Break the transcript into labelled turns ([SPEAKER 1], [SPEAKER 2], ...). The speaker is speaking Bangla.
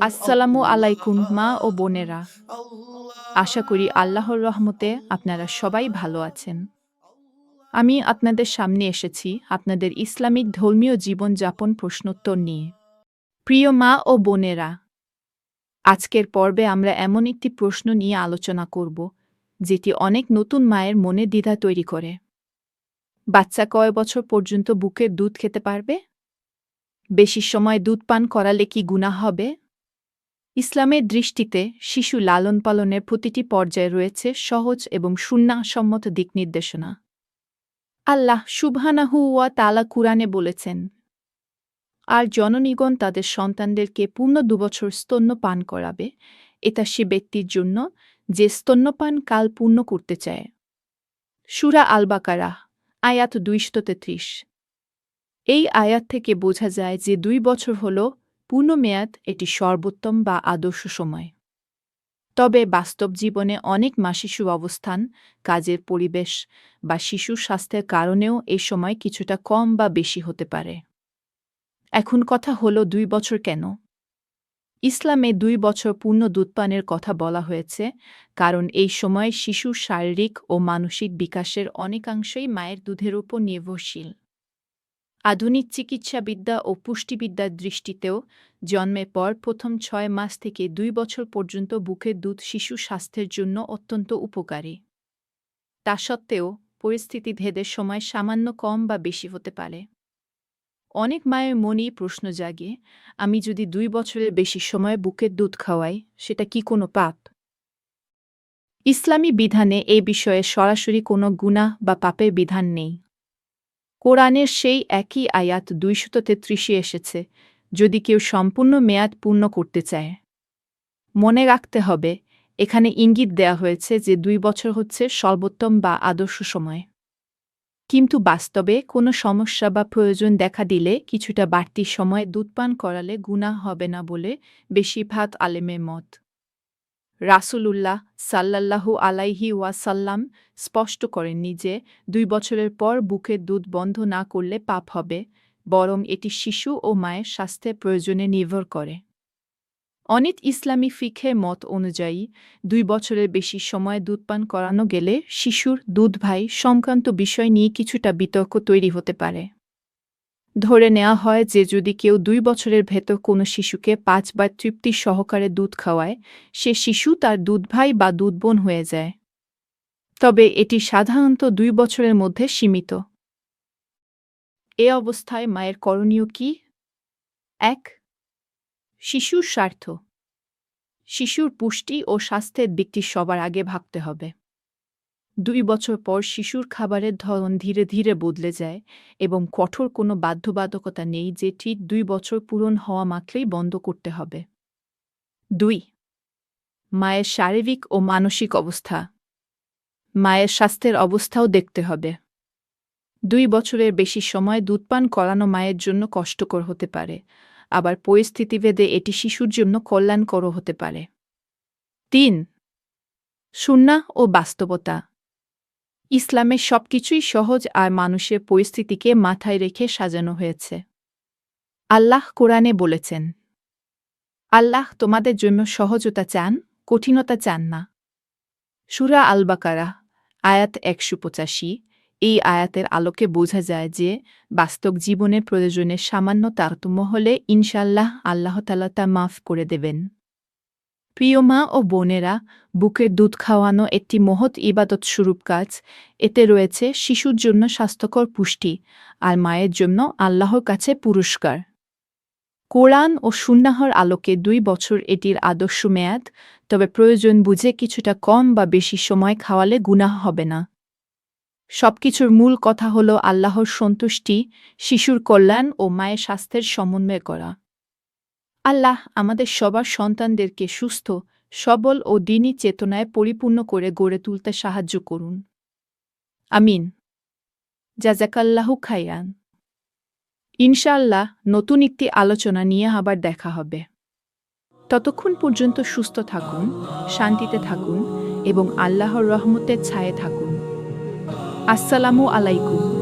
[SPEAKER 1] আসসালামু আলাইকুম মা ও বোনেরা। আশা করি আল্লাহর রহমতে আপনারা সবাই ভালো আছেন। আমি আপনাদের সামনে এসেছি আপনাদের ইসলামিক ধর্মীয় জীবনযাপন প্রশ্নোত্তর নিয়ে। প্রিয় মা ও বোনেরা আজকের পর্বে আমরা এমন একটি প্রশ্ন নিয়ে আলোচনা করব যেটি অনেক নতুন মায়ের মনে দ্বিধা তৈরি করে। বাচ্চা কয় বছর পর্যন্ত বুকের দুধ খেতে পারবে? বেশি সময় দুধ পান করালে কি গুনাহ হবে? ইসলামের দৃষ্টিতে শিশু লালন পালনের প্রতিটি পর্যায়ে রয়েছে সহজ এবং সুন্নাসম্মত দিক নির্দেশনা। আল্লাহ সুবহানাহু তালা কুরআনে বলেছেন, আর জননীগণ তাদের সন্তানদেরকে পূর্ণ দুবছর স্তন্য পান করাবে। এটা সে ব্যক্তির জন্য যে স্তন্যপান কাল পূর্ণ করতে চায়। সুরা আল বাকারা আয়াত দুইশত তেত্রিশ এই আয়াত থেকে বোঝা যায় যে দুই বছর হল পূর্ণ মেয়াদ এটি সর্বোত্তম বা আদর্শ সময়। তবে বাস্তব জীবনে অনেক মা শিশু অবস্থান, কাজের পরিবেশ বা শিশু স্বাস্থ্যের কারণেও এই সময় কিছুটা কম বা বেশি হতে পারে। এখন কথা হল দুই বছর কেন? ইসলামে দুই বছর পূর্ণ দুধপানের কথা বলা হয়েছে, কারণ এই সময় শিশুর শারীরিক ও মানসিক বিকাশের অনেকাংশই মায়ের দুধের উপর নির্ভরশীল। আধুনিক চিকিৎসাবিদ্যা ও পুষ্টিবিদ্যার দৃষ্টিতেও জন্মের পর প্রথম ছয় মাস থেকে দুই বছর পর্যন্ত বুকের দুধ শিশু স্বাস্থ্যের জন্য অত্যন্ত উপকারী। তা সত্ত্বেও পরিস্থিতি ভেদের সময় সামান্য কম বা বেশি হতে পারে। অনেক মায়ের মনেই প্রশ্ন জাগে, আমি যদি দুই বছরের বেশি সময় বুকের দুধ খাওয়াই, সেটা কি কোনো পাপ? ইসলামী বিধানে এই বিষয়ে সরাসরি কোনো গুনাহ বা পাপের বিধান নেই। কোরআনের সেই একই আয়াত দুইশত তেত্রিশে এসেছে, যদি কেউ সম্পূর্ণ মেয়াদ পূর্ণ করতে চায়। মনে রাখতে হবে, এখানে ইঙ্গিত দেয়া হয়েছে যে দুই বছর হচ্ছে সর্বোত্তম বা আদর্শ সময়। কিন্তু বাস্তবে কোনো সমস্যা বা প্রয়োজন দেখা দিলে কিছুটা বাড়তি সময় দুধপান করালে গুনাহ হবে না বলে বেশিরভাগ আলেমের মত। রাসূলুল্লাহ সাল্লাল্লাহু আলাইহি ওয়াসাল্লাম স্পষ্ট করেননি যে দুই বছরের পর বুকের দুধ বন্ধ না করলে পাপ হবে, বরং এটি শিশু ও মায়ের স্বাস্থ্যের প্রয়োজনে নির্ভর করে। অনেক ইসলামী ফিখে মত অনুযায়ী দুই বছরের বেশি সময় দুধপান করানো গেলে শিশুর দুধ ভাই সংক্রান্ত বিষয় নিয়ে কিছুটা বিতর্ক তৈরি হতে পারে। ধরে নেওয়া হয় যে যদি কেউ দুই বছরের ভেতর কোনো শিশুকে পাঁচ পাঁচবার তৃপ্তি সহকারে দুধ খাওয়ায়, সে শিশু তার দুধ ভাই বা দুধ বোন হয়ে যায়। তবে এটি সাধারণত দুই বছরের মধ্যে সীমিত। এ অবস্থায় মায়ের করণীয় কি? এক শিশুর স্বার্থ। শিশুর পুষ্টি ও স্বাস্থ্যের দিকটি সবার আগে ভাবতে হবে। দুই বছর পর শিশুর খাবারের ধরন ধীরে ধীরে বদলে যায় এবং কঠোর কোনো বাধ্যবাধকতা নেই যে ঠিক দুই বছর পূরণ হওয়া মাত্রই বন্ধ করতে হবে। দুই, মায়ের শারীরিক ও মানসিক অবস্থা। মায়ের স্বাস্থ্যের অবস্থাও দেখতে হবে। দুই বছরের বেশি সময় দুধপান করানো মায়ের জন্য কষ্টকর হতে পারে। আবার পরিস্থিতিভেদে এটি শিশুর জন্য কল্যাণকরও হতে পারে। তিন সুন্না ও বাস্তবতা। ইসলামের সবকিছুই সহজ আর মানুষের পরিস্থিতিকে মাথায় রেখে সাজানো হয়েছে। আল্লাহ কোরআনে বলেছেন, আল্লাহ তোমাদের জন্য সহজতা চান, কঠিনতা চান না। সুরা আল বাকারা আয়াত একশো পঁচাশি। এই আয়াতের আলোকে বোঝা যায় যে বাস্তব জীবনের প্রয়োজনে সামান্য তারতম্য হলে ইনশাল্লাহ আল্লাহ তালা তা মাফ করে দেবেন। প্রিয় মা ও বোনেরা, বুকের দুধ খাওয়ানো একটি মহৎ ইবাদত স্বরূপ কাজ। এতে রয়েছে শিশুর জন্য স্বাস্থ্যকর পুষ্টি আর মায়ের জন্য আল্লাহর কাছে পুরস্কার। কোরআন ও সুন্নাহর আলোকে দুই বছর এটির আদর্শ মেয়াদ, তবে প্রয়োজন বুঝে কিছুটা কম বা বেশি সময় খাওয়ালে গুনাহ হবে না। সবকিছুর মূল কথা হল আল্লাহর সন্তুষ্টি, শিশুর কল্যাণ ও মায়ের স্বাস্থ্যের সমন্বয় করা। আল্লাহ আমাদের সবার সন্তানদেরকে সুস্থ, সবল ও দিনই চেতনায় পরিপূর্ণ করে গড়ে তুলতে সাহায্য করুন। আমিন। জাজাকাল্লাহু খাইয়ান ইনশাআল্লাহ নতুন একটি আলোচনা নিয়ে আবার দেখা হবে। ততক্ষণ পর্যন্ত সুস্থ থাকুন, শান্তিতে থাকুন এবং আল্লাহর রহমতের ছায়ে থাকুন। আসসালামু আলাইকুম।